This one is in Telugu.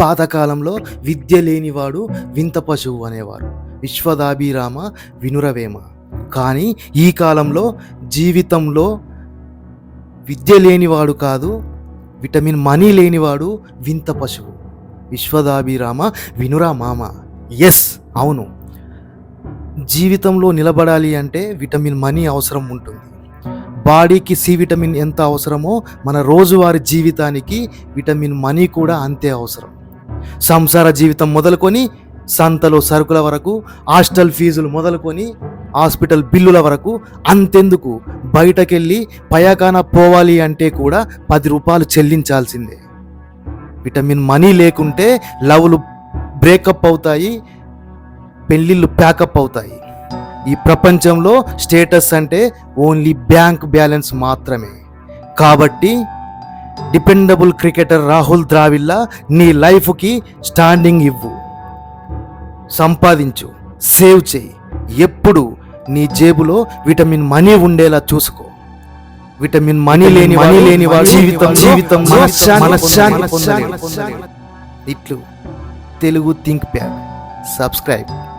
పాతకాలంలో విద్య లేనివాడు వింత పశువు అనేవారు. విశ్వదాభిరామ వినురవేమ. కానీ ఈ కాలంలో జీవితంలో విద్య లేనివాడు కాదు విటమిన్ మనీ లేనివాడు వింత పశువు. విశ్వదాభిరామ వినురా మామ ఎస్ అవును. జీవితంలో నిలబడాలి అంటే విటమిన్ మనీ అవసరం ఉంటుంది. బాడీకి సి విటమిన్ ఎంత అవసరమో మన రోజువారి జీవితానికి విటమిన్ మనీ కూడా అంతే అవసరం. సంసార జీవితం మొదలుకొని సంతలో సరుకుల వరకు హాస్టల్ ఫీజులు మొదలుకొని హాస్పిటల్ బిల్లుల వరకు అంతెందుకు? బయటకెళ్ళి పయాకాన పోవాలి అంటే కూడా పది రూపాయలు చెల్లించాల్సిందే. విటమిన్ మనీ లేకుంటే లవ్లు బ్రేకప్ అవుతాయి పెళ్ళిళ్ళు ప్యాకప్ అవుతాయి. ఈ ప్రపంచంలో స్టేటస్ అంటే ఓన్లీ బ్యాంక్ బ్యాలెన్స్ మాత్రమే. కాబట్టి డిపెండబుల్ క్రికెటర్ రాహుల్ ద్రావిడ్లా నీ లైఫ్కి స్టాండింగ్ ఇవ్వు. సంపాదించు సేవ్ చేయి. ఎప్పుడు నీ జేబులో విటమిన్ మనీ ఉండేలా చూసుకో. విటమిన్ మనీ లేని మనీ లేని వాడు జీవితం జీవితం మనశ్శాంతి. ఇట్లు తెలుగు థింక్ ప్యాడ్. సబ్స్క్రైబ్.